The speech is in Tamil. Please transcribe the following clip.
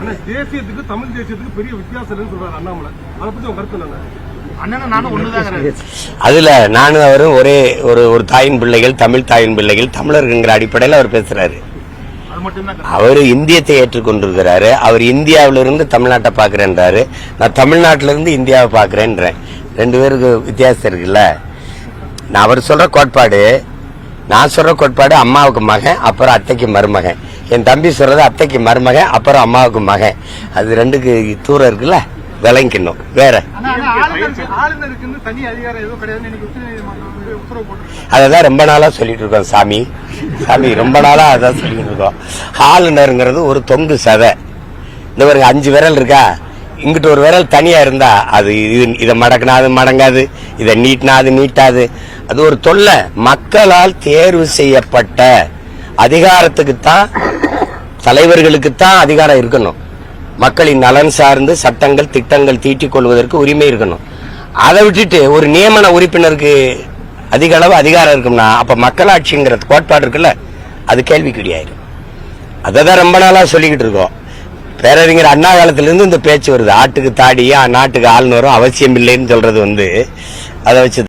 ஆனா தேசியத்துக்கு தமிழ் தேசியத்துக்கு பெரிய வித்தியாசம் இல்லைன்னு சொல்றாரு அண்ணாமலை. அதை பத்தி உங்க கருத்து என்ன அதுல நானும் அவரும் ஒரே ஒரு ஒரு தாயின் பிள்ளைகள் தமிழ் தாயின் பிள்ளைகள் தமிழர்கள்ங்கிற அடிப்படையில் அவர் பேசுறாரு. அவர் இந்தியத்தை ஏற்றுக்கொண்டிருக்கிறாரு. அவர் இந்தியாவிலிருந்து தமிழ்நாட்டை பார்க்கிறேன்றாரு. நான் தமிழ்நாட்டில இருந்து இந்தியாவை பார்க்கிறேன்றேன். ரெண்டு பேருக்கு வித்தியாசம் இருக்குல்ல. நான் அவர் சொல்ற கோட்பாடு நான் சொல்ற கோட்பாடு அம்மாவுக்கு மகன் அப்புறம் அத்தைக்கு மருமகன். என் தம்பி சொல்றது அத்தைக்கு மருமகன் அப்புறம் அம்மாவுக்கு மகன். அது ரெண்டுக்கு தூரம் இருக்குல்ல? விளங்கிக்கணும். வேற. தனி அததான் ரொம்ப நாளா சொல்லிட்டு இருக்கோம் சாமி. சாமி ரொம்ப நாளா அதான் சொல்லிட்டு இருக்கோம். ஆளுநருங்கிறது ஒரு தொங்கு சதை. இந்த ஒரு அஞ்சு விரல் இருக்கா? இங்கிட்ட ஒரு விரல் தனியா இருந்தா அது இது இதை மடக்கினா அது மடங்காது இதை நீட்டினா அது நீட்டாது. அது ஒரு தொல்லை. மக்களால் தேர்வு செய்யப்பட்ட அதிகாரத்துக்குத்தான் தலைவர்களுக்குத்தான் அதிகாரம் இருக்கணும். மக்களின் நலன் சார்ந்து சட்டங்கள் திட்டங்கள் தீட்டிக் கொள்வதற்கு உரிமை இருக்கணும். அதை விட்டுட்டு ஒரு நியமன உறுப்பினருக்கு அதிக அளவு அதிகாரம் இருக்கும்னா அப்ப மக்களாட்சிங்கிற கோட்பாடு இருக்குல்ல அது கேள்விக்குறியாயிரும். அதை தான் ரொம்ப நாளா சொல்லிக்கிட்டு இருக்கோம். பேரறிஞர் அண்ணா காலத்துலேருந்து இந்த பேச்சு வருது. ஆட்டுக்கு தாடியா நாட்டுக்கு ஆளுநரும் அவசியம் இல்லைன்னு சொல்றது வந்து அதை வச்சு